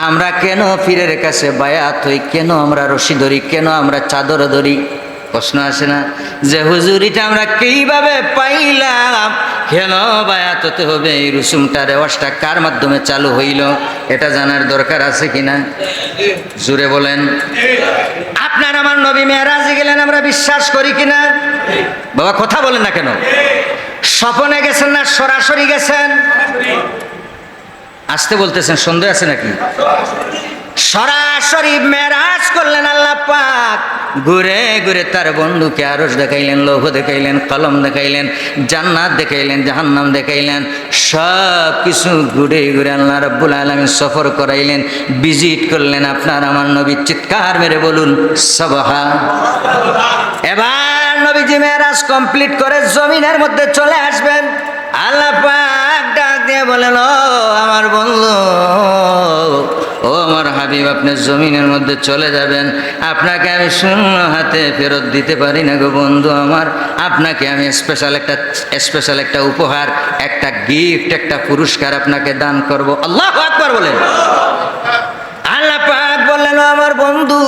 আমরা কেন পীরের কাছে বায়াত হই? কেন আমরা রশি ধরি? কেন আমরা চাদর ধরি? প্রশ্ন আসে না। যে হুজুরিটা আমরা কীভাবে পাইলাম? কেন বায়াত হতে হবে? এই রুসুমটা রেওয়াজটা কার মাধ্যমে চালু হইল? এটা জানার দরকার আছে কিনা? জুড়ে বলেন। আপনার আমার নবী মেয়েরাজে গেলেন, আমরা বিশ্বাস করি কিনা? বাবা, কথা বলেন না কেন? স্বপনে গেছেন না সরাসরি গেছেন? আসতে বলতেছেন, সন্দেহ আছে নাকি? সরাসরি মেরাজ করলেন আল্লাহ পাক। ঘুরে ঘুরে তার বন্ধুকে আরস দেখাইলেন, লৌহ দেখাইলেন, কলম দেখাইলেন, জান্নাত দেখাইলেন, জাহান্নাম দেখাইলেন। সব কিছু ঘুরে ঘুরে আল্লাহ রব্বুল আলমিন সফর করাইলেন, ভিজিট করলেন আপনার আমার নবী। চিৎকার মেরে বলুন সবহা এবার নবীজি মেরাজ কমপ্লিট করে জমিনের মধ্যে চলে আসবেন। আল্লাহ পাক ডাক দিয়ে বলেন আমার আপনি জমিনের মধ্যে চলে যাবেন। আপনাকে আমি শূন্য হাতে ফেরত দিতে পারি না গো বন্ধু আমার। আপনাকে আমি স্পেশাল একটা স্পেশাল একটা উপহার, একটা গিফট একটা পুরস্কার আপনাকে দান করব। আল্লাহ আকবার বলেন। বললেন আমার বন্ধু,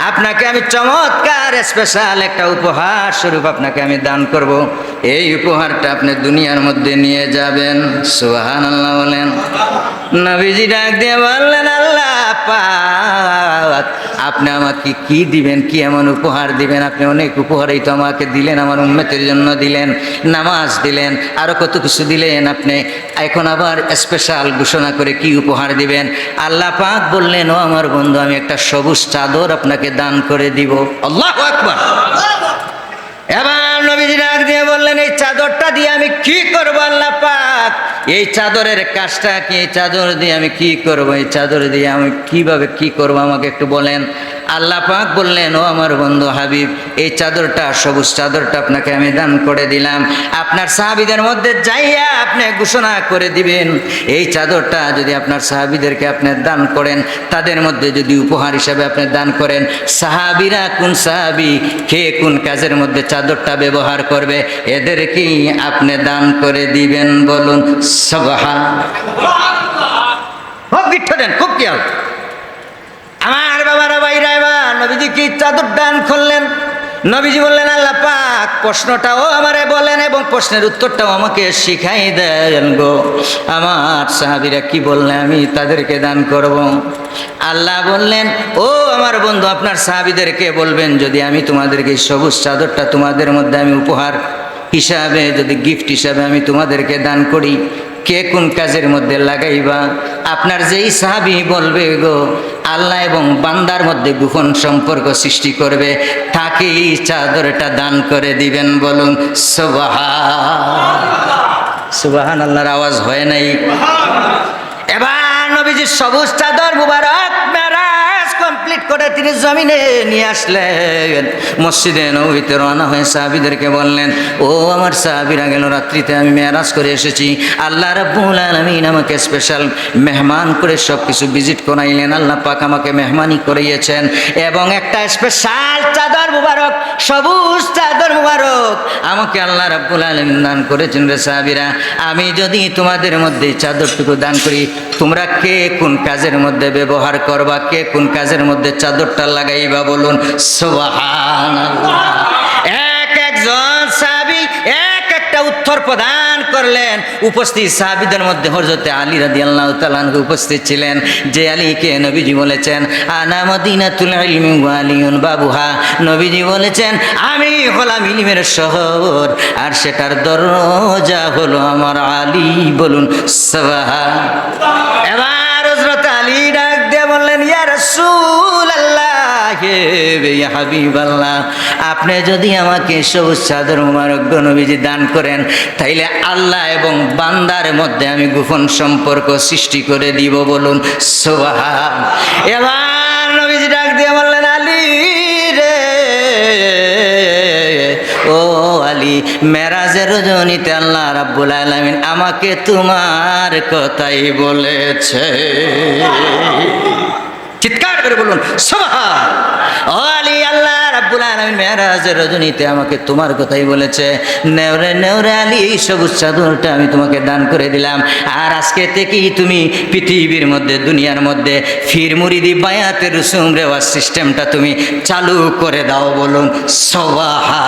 আপনাকে আমি চমৎকার স্পেশাল একটা উপহার স্বরূপ আপনাকে আমি দান করব। এই উপহারটা আপনি দুনিয়ার মধ্যে নিয়ে যাবেন। সুহান আল্লাহ বলেন। নবীজি ডাক দিয়ে বললেন, আল্লাহ পাক আপনি আমাকে কি দিবেন, কি এমন উপহার দিবেন? আপনি অনেক উপহারই তো আমাকে দিলেন, আমার উন্মতের জন্য দিলেন, নামাজ দিলেন আরও কত কিছু দিলেন আপনি। এখন আবার স্পেশাল ঘোষণা করে কি উপহার দিবেন? আল্লাহ পাক বললেন, ও আমার বন্ধু, আমি একটা সবুজ চাদর আপনাকে দান করে দিব। আল্লাহ আকবার। এবার নবীজি ডাক দিয়ে বললেন, এই চাদরটা দিয়ে আমি কি করব আল্লাহ পাক? এই চাদরের কাজটা কি? এই চাদর দিয়ে আমি কি করব? এই চাদর দিয়ে আমি কীভাবে কি করব? আমাকে একটু বলেন। আল্লাহ পাক বললেন, ও আমার বন্ধু হাবিব, এই চাদরটা, সবুজ চাদরটা আপনাকে আমি দান করে দিলাম। আপনার সাহাবিদের মধ্যে যাইয়া আপনি ঘোষণা করে দিবেন। এই চাদরটা যদি আপনার সাহাবিদেরকে আপনি দান করেন, তাদের মধ্যে যদি উপহার হিসাবে আপনি দান করেন, সাহাবিরা কোন সাহাবি, কে কোন কাজের মধ্যে চাদরটা ব্যবহার করবে, এদেরকেই আপনি দান করে দিবেন বলুন। সবহা খুব গিট্ঠ দেন, খুব খেয়াল আমার বাবারা বাইরা এবার নবীজি কি চাদর দান করলেন? নবীজি বললেন, আল্লাহ পাক প্রশ্নটাও আমারে বলেন এবং প্রশ্নের উত্তরটাও আমাকে শিখাই দেন গো। আমার সাহাবিরা কি বললেন? আমি তাদেরকে দান করব। আল্লাহ বললেন, ও আমার বন্ধু, আপনার সাহাবিদেরকে বলবেন, যদি আমি তোমাদেরকে সবুজ চাদরটা তোমাদের মধ্যে আমি উপহার হিসাবে, যদি গিফট হিসাবে আমি তোমাদেরকে দান করি কে কোন কাজের মধ্যে লাগাইবা? আপনার যেই সাহাবি বলবে গো, আল্লাহ এবং বান্দার মধ্যে গোপন সম্পর্ক সৃষ্টি করবে, তাকেই চাদরটা দান করে দিবেন বলুন সুবাহা সুবাহান। আল্লাহর আওয়াজ হয় নাই। এবার নবীজি সবুজ চাদর মুবারক কমপ্লিট করে তিনি জমিনে নিয়ে আসলেন। মসজিদে নবীতে রওনা হয়ে সাহাবিদেরকে বললেন, ও আমার সাহাবিরা, গেল রাত্রিতে আমি মেরাজ করে এসেছি। আল্লাহ রাব্বুল আলামিন আমাকে স্পেশাল মেহমান করে সব কিছু ভিজিট করাইলেন। আল্লাহ পাক আমাকে মেহমানি করিয়েছেন। এবং একটা স্পেশাল চাদর মুবারক, সবুজ চাদর মুবারক আমাকে আল্লাহ রাব্বুল আলামিন দান করেছেন রে সাহাবিরা। আমি যদি তোমাদের মধ্যে চাদরটুকু দান করি তোমরা কে কোন কাজের মধ্যে ব্যবহার করবা? কে কোন কাজের মধ্যে চাদরটা লাগাইবা বলুন? এক একজন সাহাবী এক একটা উত্তর প্রদান করলেন। উপস্থিত সাহাবিদের মধ্যে হজরতে আলী রাদি আল্লাহ উপস্থিত ছিলেন। যে আলীকে নবীজি বলেছেন, আনা মদিনাতুল ইলমি ওয়া আলিউন বাবুহা। নবীজি বলেছেন, আমি হলাম ইলিমের শহর, আর সেটার দরজা হলো আমার আলী। বলুন সবাহা হাবিব আল্লাহ আপনি যদি আমাকে সবুজ চাদর মুবারক নবীজি দান করেন, তাইলে আল্লাহ এবং বান্দার মধ্যে আমি গোপন সম্পর্ক সৃষ্টি করে দিব বলুন সোহা এবার নবীজি ডাক দিয়ে বললেন, আলী রে, ও আলী, মেরাজের রজনীতে আল্লাহ রাব্বুল আলামিন আমাকে তোমার কথাই বলেছে। চিৎকার করে বলুন আল্লাহ রাব্বুল আলামিন মেরাজের রজনীতে আমাকে তোমার কথাই বলেছে। নেওরে নেওরে আলী এই সবুজ চাদরটা আমি তোমাকে দান করে দিলাম। আর আজকে থেকেই তুমি পৃথিবীর মধ্যে, দুনিয়ার মধ্যে ফির মুরিদি বায়াতের রুসুম রেওয়াজ সিস্টেমটা তুমি চালু করে দাও বলুন সবাহা